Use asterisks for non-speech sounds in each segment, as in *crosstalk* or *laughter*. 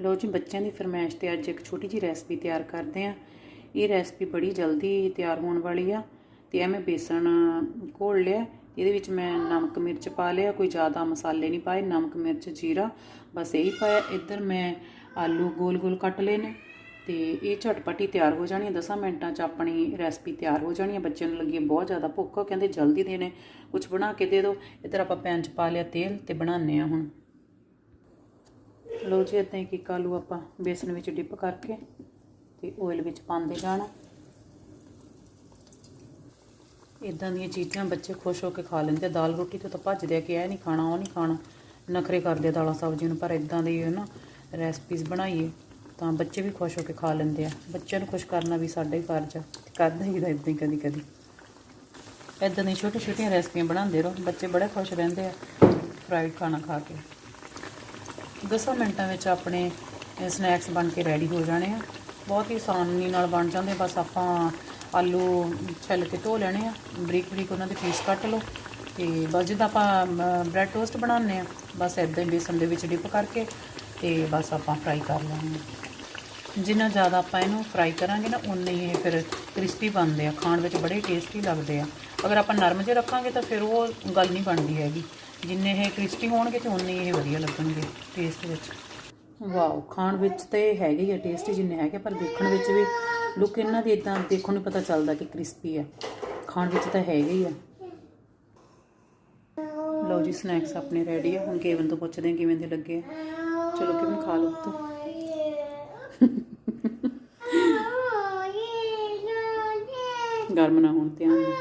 ਲੋ ਜੀ, ਬੱਚਿਆਂ ਦੀ ਫਰਮਾਇਸ਼ ਤੇ ਅੱਜ ਇੱਕ ਛੋਟੀ ਜੀ ਰੈਸਪੀ ਤਿਆਰ ਕਰਦੇ ਆ ਇਹ ਰੈਸਪੀ ਬੜੀ ਜਲਦੀ ਤਿਆਰ ਹੋਣ ਵਾਲੀ ਆ ਤੇ ਇਹ ਮੈਂ ਬੇਸਣ ਘੋਲ ਲਿਆ। ਇਹਦੇ ਵਿੱਚ ਮੈਂ ਨਮਕ ਮਿਰਚ ਪਾ ਲਿਆ, ਕੋਈ ਜ਼ਿਆਦਾ ਮਸਾਲੇ ਨਹੀਂ ਪਾਏ, ਨਮਕ, ਮਿਰਚ, ਜੀਰਾ, ਬਸ ਇਹੀ ਪਾਇਆ। ਇੱਧਰ ਮੈਂ ਆਲੂ ਗੋਲ ਗੋਲ ਕੱਟ ਲਏ ਨੇ ਤੇ ਇਹ ਝਟਪਟੀ ਤਿਆਰ ਹੋ ਜਾਣੀ ਹੈ 10 ਮਿੰਟਾਂ 'ਚ ਆਪਣੀ ਰੈਸਪੀ ਤਿਆਰ ਹੋ ਜਾਣੀ ਹੈ ਬੱਚਿਆਂ ਨੂੰ ਲੱਗੀ ਬਹੁਤ ਜ਼ਿਆਦਾ ਭੁੱਖ ਕਹਿੰਦੇ ਜਲਦੀ ਦੇਣੇ ਕੁਝ ਬਣਾ ਕੇ ਦੇ ਦਿਓ। ਇੱਧਰ ਆਪਾਂ ਪੈਨ 'ਚ ਪਾ ਲਿਆ ਤੇਲ ਤੇ ਬਣਾਉਂਦੇ ਆ ਹੁਣ। ਲੋ ਜੀ ਇਦਾਂ ਹੀ ਇੱਕ ਆਲੂ ਆਪਾਂ ਬੇਸਨ ਵਿੱਚ ਡਿਪ ਕਰਕੇ ਤੇ ਆਇਲ ਵਿੱਚ ਪਾਉਂਦੇ ਜਾਣਾ। ਇਦਾਂ ਦੀਆਂ ਚੀਜ਼ਾਂ ਬੱਚੇ ਖੁਸ਼ ਹੋ ਕੇ ਖਾ ਲੈਂਦੇ ਦਾਲ ਰੋਟੀ ਤੋਂ ਤਾਂ ਭੱਜਦੇ ਆ ਕਿ ਇਹ ਨਹੀਂ ਖਾਣਾ, ਉਹ ਨਹੀਂ ਖਾਣਾ। ਨਖਰੇ ਕਰਦੇ ਦਾਲਾਂ ਸਬਜ਼ੀ ਨੂੰ, ਪਰ ਇਦਾਂ ਦੀ ਹੈ ਨਾ ਰੈਸਪੀਜ਼ ਬਣਾਈਏ ਤਾਂ ਬੱਚੇ ਵੀ ਖੁਸ਼ ਹੋ ਕੇ ਖਾ ਲੈਂਦੇ ਆ। ਬੱਚਿਆਂ ਨੂੰ ਖੁਸ਼ ਕਰਨਾ ਵੀ ਸਾਡਾ ਹੀ ਫਰਜ਼ ਆ। ਕਰਦਾ ਹੀ ਦਾ ਇਦਾਂ ਹੀ ਕਦੀ ਕਦੀ। ਇਦਾਂ ਦੀਆਂ ਛੋਟੀਆਂ ਛੋਟੀਆਂ ਰੈਸਪੀਆਂ ਬਣਾਉਂਦੇ ਰਹੋ। ਬੱਚੇ ਬੜੇ ਖੁਸ਼ ਰਹਿੰਦੇ ਆ। ਫਰਾਈਡ ਖਾਣਾ ਖਾ ਕੇ। 10 ਮਿੰਟਾਂ ਵਿੱਚ ਆਪਣੇ ਸਨੈਕਸ ਬਣ ਕੇ ਰੈਡੀ ਹੋ ਜਾਣੇ ਆ। ਬਹੁਤ ਹੀ ਆਸਾਨੀ ਨਾਲ ਬਣ ਜਾਂਦੇ ਬਸ ਆਪਾਂ ਆਲੂ ਛਿੱਲ ਕੇ ਧੋ ਲੈਣੇ ਆ। ਬਰੀਕ ਬਰੀਕ ਉਹਨਾਂ ਦੇ ਪੀਸ ਕੱਟ ਲਓ। ਤੇ ਬਸ ਜਿੱਦਾਂ ਆਪਾਂ ਬ੍ਰੈਡ ਟੋਸਟ ਬਣਾਉਂਦੇ ਆ, ਬਸ ਇਦਾਂ ਹੀ ਬੇਸਨ ਦੇ ਵਿੱਚ ਡਿਪ ਕਰਕੇ ਤੇ ਬਸ ਆਪਾਂ ਫਰਾਈ ਕਰ ਲੈਣੇ ਆ। ਜਿੰਨਾ ਜ਼ਿਆਦਾ ਆਪਾਂ ਇਹਨੂੰ ਫਰਾਈ ਕਰਾਂਗੇ ਨਾ ਉਨੇ ਹੀ ਇਹ ਫਿਰ ਕ੍ਰਿਸਪੀ ਬਣਦੇ ਆ। ਖਾਣ ਵਿੱਚ ਬੜੇ ਟੇਸਟੀ ਲੱਗਦੇ ਆ। ਅਗਰ ਆਪਾਂ ਨਰਮ ਜਿਹੇ ਰੱਖਾਂਗੇ ਤਾਂ ਫਿਰ ਉਹ ਗੱਲ ਨਹੀਂ ਬਣਦੀ ਹੈਗੀ। ਜਿੰਨੇ ਇਹ ਕ੍ਰਿਸਪੀ ਹੋਣਗੇ ਤੇ ਉਨੇ ਇਹ ਵਧੀਆ ਲੱਗਣਗੇ ਟੇਸਟ ਵਿੱਚ। ਵਾਓ ਖਾਣ ਵਿੱਚ ਤੇ ਹੈਗੇ ਹੀ ਆ ਟੇਸਟੀ ਜਿੰਨੇ ਹੈਗੇ ਪਰ ਦੇਖਣ ਵਿੱਚ ਵੀ ਲੁੱਕ ਇਹਨਾਂ ਦੀ ਇਦਾਂ ਦੇਖਣ ਨੂੰ ਪਤਾ ਚੱਲਦਾ ਕਿ ਕ੍ਰਿਸਪੀ ਆ। ਖਾਣ ਵਿੱਚ ਤਾਂ ਹੈਗੇ ਹੀ ਆ। ਲਓ ਜੀ ਸਨੈਕਸ ਆਪਣੇ ਰੈਡੀ ਆ। ਹੁਣ ਕੇਵਨ ਤੋਂ ਪੁੱਛਦੇ ਆ ਕਿਵੇਂ ਦੇ ਲੱਗੇ ਆ। ਚਲੋ ਕਿਵੇਂ ਖਾ ਲਓ ਤੂੰ *laughs* ਗਰਮ ਨਾ ਹੋਣ ਧਿਆਨ ਨਾਲ।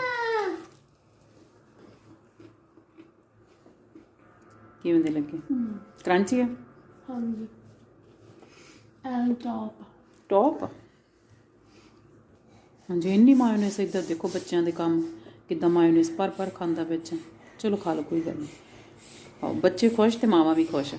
ਕਿਵੇਂ ਦੇ ਲੱਗੇ? ਕਰੰਚੀ ਆ? ਹਾਂਜੀ। ਐਂਡ ਟੌਪ ਟੌਪ ਹਾਂਜੀ ਇੰਨੀ ਮਾਇਓਨੇਸ ਇੱਧਰ ਦੇਖੋ ਬੱਚਿਆਂ ਦੇ ਕੰਮ ਕਿੱਦਾਂ ਮਾਇਓਨੇਸ ਭਰ ਭਰ ਖਾਂਦਾ ਵਿੱਚ ਚਲੋ ਖਾ ਲਓ ਕੋਈ ਗੱਲ ਨਹੀਂ। ਆਓ ਬੱਚੇ ਖੁਸ਼ ਤੇ ਮਾਵਾਂ ਵੀ ਖੁਸ਼।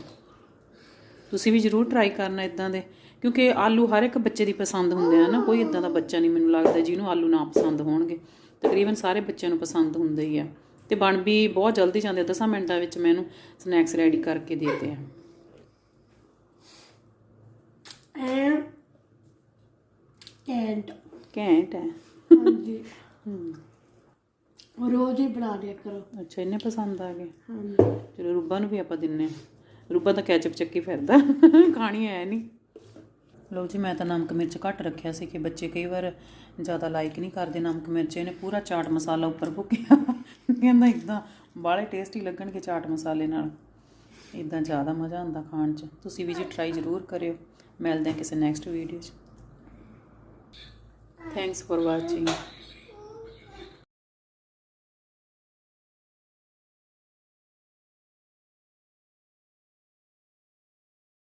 ਤੁਸੀਂ ਵੀ ਜ਼ਰੂਰ ਟਰਾਈ ਕਰਨਾ ਇਦਾਂ ਦੇ ਕਿਉਂਕਿ ਆਲੂ ਹਰ ਇੱਕ ਬੱਚੇ ਦੀ ਪਸੰਦ ਹੁੰਦੇ ਆ ਨਾ। ਕੋਈ ਇਦਾਂ ਦਾ ਬੱਚਾ ਨਹੀਂ ਮੈਨੂੰ ਲੱਗਦਾ ਜਿਹਨੂੰ ਆਲੂ ਨਾ ਪਸੰਦ ਹੋਣਗੇ। ਤਕਰੀਬਨ ਸਾਰੇ ਬੱਚਿਆਂ ਨੂੰ ਪਸੰਦ ਹੁੰਦੇ ਹੀ ਆ। ਤੇ ਬਣ ਵੀ ਬਹੁਤ ਜਲਦੀ ਜਾਂਦੇ ਆ 10 ਮਿੰਟਾਂ ਵਿੱਚ ਮੈਂ ਇਹਨੂੰ ਸਨੈਕਸ ਰੈਡੀ ਕਰਕੇ ਦੇ ਦਿੱਤੇ ਆ ਐਂਡ ਐਂਡ ਘੈਂਟ ਹੈ। ਹਾਂਜੀ। ਰੋਜ਼ ਹੀ ਬਣਾ ਲਿਆ ਕਰੋ। ਅੱਛਾ ਇੰਨੇ ਪਸੰਦ ਆ ਗਏ? ਹਾਂਜੀ। ਚਲੋ ਰੂਬਾ ਨੂੰ ਵੀ ਆਪਾਂ ਦਿੰਨੇ ਹਾਂ। ਰੂਬਾ ਤਾਂ ਕੈਚਅਪ ਚੱਕੀ ਫਿਰਦਾ। ਖਾਣੀ ਹੈ ਨਹੀਂ। ਲਓ ਜੀ, ਮੈਂ ਤਾਂ ਨਮਕ ਮਿਰਚ ਘੱਟ ਰੱਖਿਆ ਸੀ ਕਿ ਬੱਚੇ ਕਈ ਵਾਰ ਜ਼ਿਆਦਾ ਲਾਈਕ ਨਹੀਂ ਕਰਦੇ ਨਮਕ ਮਿਰਚ। ਇਹਨੇ ਪੂਰਾ ਚਾਟ ਮਸਾਲਾ ਉੱਪਰ ਭੁੱਕਿਆ ਕਹਿੰਦਾ ਇਦਾਂ ਬਾਲੇ ਟੇਸਟੀ ਲੱਗਣਗੇ ਚਾਟ ਮਸਾਲੇ ਨਾਲ। ਇਦਾਂ ਜ਼ਿਆਦਾ ਮਜ਼ਾ ਆਉਂਦਾ ਖਾਣ 'ਚ। ਤੁਸੀਂ ਵੀ ਜੀ ਟਰਾਈ ਜ਼ਰੂਰ ਕਰਿਓ। ਮਿਲਦੇ ਹਾਂ ਕਿਸੇ ਨੈਕਸਟ ਵੀਡੀਓ 'ਚ। Thanks for watching